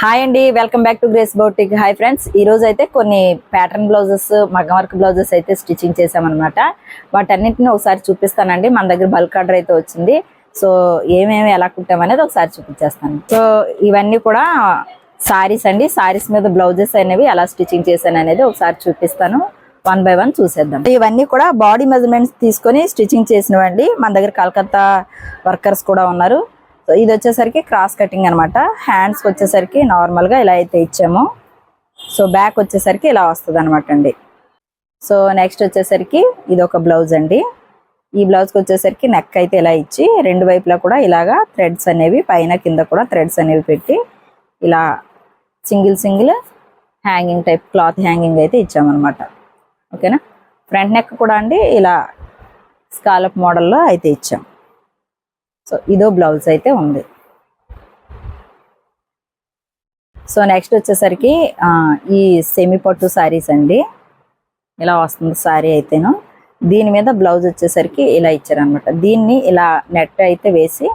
Hi అండి welcome back to Grace boutique hi friends ఈ రోజు అయితే కొన్ని ప్యాటర్న్ బ్లౌజెస్ మగ్గం వర్క్ బ్లౌజెస్ అయితే స్టిచ్చింగ్ చేసామన్నమాట. వాటన్నిటిని ఒకసారి చూపిస్తానండి. మన దగ్గర బల్క్ ఆర్డర్ అయితే వచ్చింది. సో ఏమేమి ఎలా కుట్టామనేది ఒకసారి చూపించేస్తాను. సో ఇవన్నీ కూడా సారీస్ అండి. సారీస్ మీద బ్లౌజెస్ అనేవి ఎలా స్టిచ్చింగ్ చేశాను అనేది ఒకసారి చూపిస్తాను. వన్ బై వన్ చూసేద్దాం. ఇవన్నీ కూడా బాడీ మెజర్మెంట్స్ తీసుకొని స్టిచ్చింగ్ చేసినవండి. మన దగ్గర కలకత్తా వర్కర్స్ కూడా ఉన్నారు. సో ఇది వచ్చేసరికి క్రాస్ కటింగ్ అనమాట హ్యాండ్స్కి వచ్చేసరికి నార్మల్గా ఇలా అయితే ఇచ్చాము. సో బ్యాక్ వచ్చేసరికి ఇలా వస్తుంది అనమాట అండి. సో నెక్స్ట్ వచ్చేసరికి ఇది ఒక బ్లౌజ్ అండి. ఈ బ్లౌజ్కి వచ్చేసరికి నెక్ అయితే ఇలా ఇచ్చి రెండు వైపులా కూడా ఇలాగా థ్రెడ్స్ అనేవి పైన కింద కూడా థ్రెడ్స్ అనేవి పెట్టి ఇలా single single hanging type cloth hanging అయితే ఇచ్చామన్నమాట. ఓకేనా ఫ్రంట్ నెక్ కూడా అండి ఇలా స్కాలప్ మోడల్లో అయితే ఇచ్చాం. సో ఇదో బ్లౌజ్ అయితే ఉంది. సో నెక్స్ట్ వచ్చేసరికి ఈ సెమీ పట్టు శారీస్ అండి. ఇలా వస్తుంది శారీ అయితేను. దీని మీద బ్లౌజ్ వచ్చేసరికి ఇలా ఇచ్చారనమాట దీన్ని ఇలా నెట్ అయితే వేసి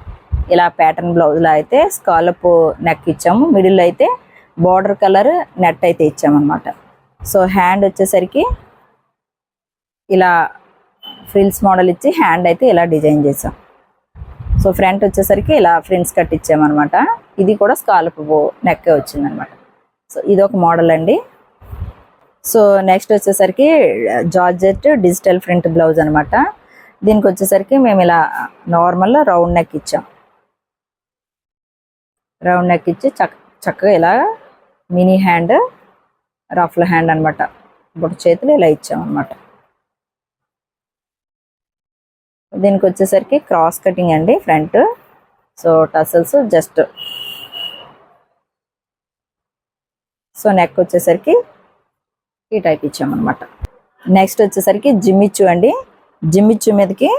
ఇలా ప్యాటర్న్ బ్లౌజ్లో అయితే స్కాలప్ నెక్ ఇచ్చాము. మిడిల్ అయితే బార్డర్ కలర్ నెట్ అయితే ఇచ్చామన్నమాట. సో హ్యాండ్ వచ్చేసరికి ఇలా ఫ్రిల్స్ మోడల్ ఇచ్చి హ్యాండ్ అయితే ఇలా డిజైన్ చేసాం. సో ఫ్రంట్ వచ్చేసరికి ఇలా ఫ్రిన్స్ కట్ ఇచ్చామన్నమాట ఇది కూడా స్కాలప్ నెక్కే వచ్చిందనమాట సో ఇది ఒక మోడల్ అండి. సో నెక్స్ట్ వచ్చేసరికి జార్జెట్ డిజిటల్ ప్రింట్ బ్లౌజ్ అనమాట దీనికి వచ్చేసరికి మేము ఇలా నార్మల్ రౌండ్ నెక్ ఇచ్చాం. రౌండ్ నెక్ ఇచ్చి చక్క చక్కగా ఇలా మినీ హ్యాండ్ రఫ్ల హ్యాండ్ అనమాట ఇప్పుడు చేతులు ఇలా ఇచ్చాం అనమాట దీనికి వచ్చేసరికి క్రాస్ కటింగ్ అండి front so tassels just so neck వచ్చేసరికి ఈ టైప్ ఇచ్చామన్నమాట. నెక్స్ట్ వచ్చేసరికి జిమ్మిచ్చు అండి. జిమ్మిచ్చు మీదకి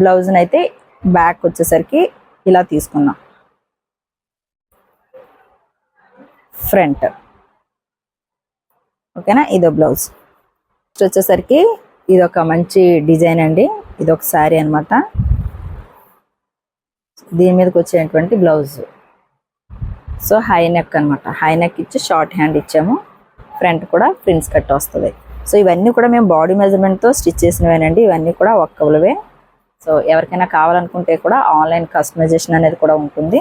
బ్లౌజ్ని అయితే బ్యాక్ వచ్చేసరికి ఇలా తీసుకున్నాం. ఫ్రంట్ ఓకేనా ఇదో బ్లౌజ్ నెక్స్ట్ వచ్చేసరికి ఇది ఒక మంచి డిజైన్ అండి. ఇది ఒక శారీ అనమాట దీని మీదకి వచ్చేటువంటి బ్లౌజ్. సో హై నెక్ అనమాట హై నెక్ ఇచ్చి షార్ట్ హ్యాండ్ ఇచ్చాము. ఫ్రంట్ కూడా ప్రిన్స్ కట్ వస్తుంది. సో ఇవన్నీ కూడా మేము బాడీ మెజర్మెంట్తో స్టిచ్ చేసినవేనండి. ఇవన్నీ కూడా ఒక్కవులవే. సో ఎవరికైనా కావాలనుకుంటే కూడా ఆన్లైన్ కస్టమైజేషన్ అనేది కూడా ఉంటుంది.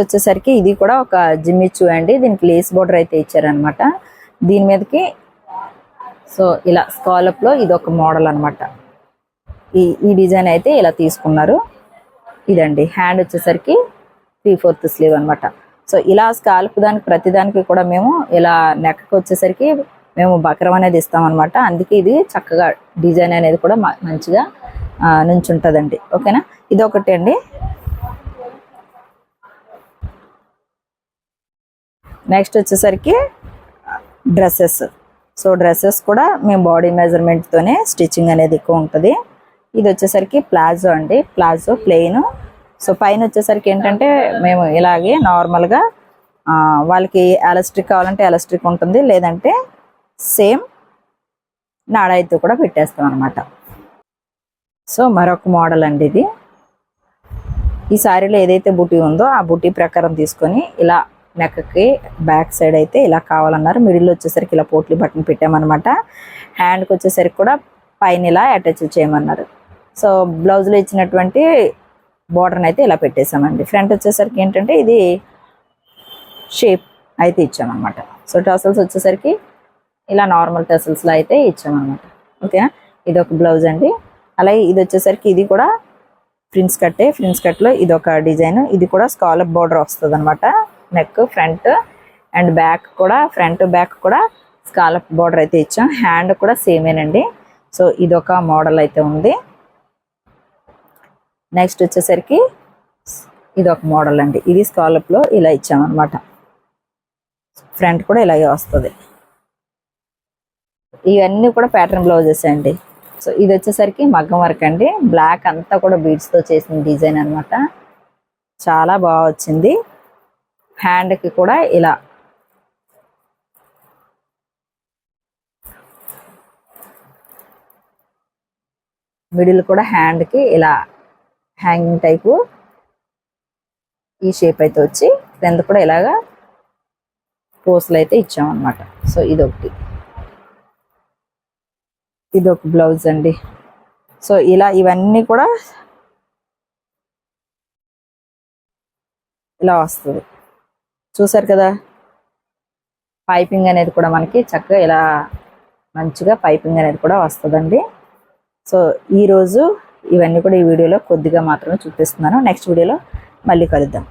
వచ్చేసరికి ఇది కూడా ఒక జిమ్మిచ్చు అండి దీనికి లేస్ బోర్డర్ అయితే ఇచ్చారనమాట దీని మీదకి సో ఇలా స్కాలప్లో ఇది ఒక మోడల్ అన్నమాట. ఈ ఈ డిజైన్ అయితే ఇలా తీసుకున్నారు. ఇదండి హ్యాండ్ వచ్చేసరికి త్రీ ఫోర్త్ స్లీవ్ అన్నమాట. సో ఇలా స్కాల్ప్ దానికి ప్రతి దానికి కూడా మేము ఇలా నెక్కకి వచ్చేసరికి మేము బకరం అనేది ఇస్తాం అందుకే ఇది చక్కగా డిజైన్ అనేది కూడా మంచిగా ఆ, ఓకేనా? ఇది ఒకటి అండి. నెక్స్ట్ వచ్చేసరికి డ్రెస్సెస్ సో డ్రెస్సెస్ కూడా మేము బాడీ మెజర్మెంట్తోనే స్టిచ్చింగ్ అనేది ఎక్కువ ఉంటుంది. ఇది వచ్చేసరికి ప్లాజో అండి. Palazzo plain. సో పైన వచ్చేసరికి ఏంటంటే మేము ఇలాగే నార్మల్గా వాళ్ళకి ఎలస్ట్రిక్ కావాలంటే ఎలస్ట్రిక్ ఉంటుంది లేదంటే సేమ్ నాడైతే కూడా పెట్టేస్తాం అనమాట సో మరొక మోడల్ అండి ఇది. ఈ శారీలో ఏదైతే బుటీ ఉందో ఆ బుటీ ప్రకారం తీసుకొని ఇలా నెక్కి బ్యాక్ సైడ్ అయితే ఇలా కావాలన్నారు. మిడిల్ వచ్చేసరికి ఇలా పోట్లీ బటన్ పెట్టామన్నమాట. హ్యాండ్కి వచ్చేసరికి కూడా పైన ఇలా అటాచ్ చేయమన్నారు. సో బ్లౌజ్లో ఇచ్చినటువంటి బార్డర్ని అయితే ఇలా పెట్టేసామండి ఫ్రంట్ వచ్చేసరికి ఏంటంటే ఇది షేప్ అయితే ఇచ్చామన్నమాట. సో టసల్స్ వచ్చేసరికి ఇలా నార్మల్ టసల్స్లో అయితే ఇచ్చామన్నమాట. ఓకేనా ఇది ఒక బ్లౌజ్ అండి. అలాగే ఇది వచ్చేసరికి ఇది కూడా ఫ్రిన్స్ కట్టే ఫ్రిన్స్ కట్లో ఇది ఒక డిజైన్ ఇది కూడా స్కాలప్ బార్డర్ వస్తుంది అనమాట నెక్ ఫ్రంట్ అండ్ బ్యాక్ కూడా ఫ్రంట్ బ్యాక్ కూడా స్కాలప్ బార్డర్ అయితే ఇచ్చాం. హ్యాండ్ కూడా సేమేనండి సో ఇది ఒక మోడల్ అయితే ఉంది. నెక్స్ట్ వచ్చేసరికి ఇది ఒక మోడల్ అండి. ఇది స్కాలప్లో ఇలా ఇచ్చామన్నమాట. ఫ్రంట్ కూడా ఇలాగే వస్తుంది. ఇవన్నీ కూడా ప్యాటర్న్ బ్లౌజెస్ అండి. సో ఇది వచ్చేసరికి మగ్గం వర్క్ అండి. బ్లాక్ అంతా కూడా బీడ్స్తో తో చేసిన డిజైన్ అన్నమాట. చాలా బాగా వచ్చింది. హ్యాండ్కి కూడా ఇలా. మిడిల్ కూడా హ్యాండ్కి ఇలా హ్యాంగింగ్ టైపు ఈ షేప్ అయితే వచ్చి క్రింద కూడా ఇలాగా పోస్లు అయితే ఇచ్చామన్నమాట. సో ఇదొకటి. ఇదొక బ్లౌజ్ అండి. సో ఇలా ఇవన్నీ కూడా ఇలా వస్తుంది. చూసారు కదా? పైపింగ్ అనేది కూడా మనకి చక్కగా ఇలా మంచిగా పైపింగ్ అనేది కూడా వస్తుందండి. సో ఈరోజు ఇవన్నీ కూడా ఈ వీడియోలో కొద్దిగా మాత్రమే చూపిస్తున్నాను. నెక్స్ట్ వీడియోలో మళ్ళీ కలుద్దాం.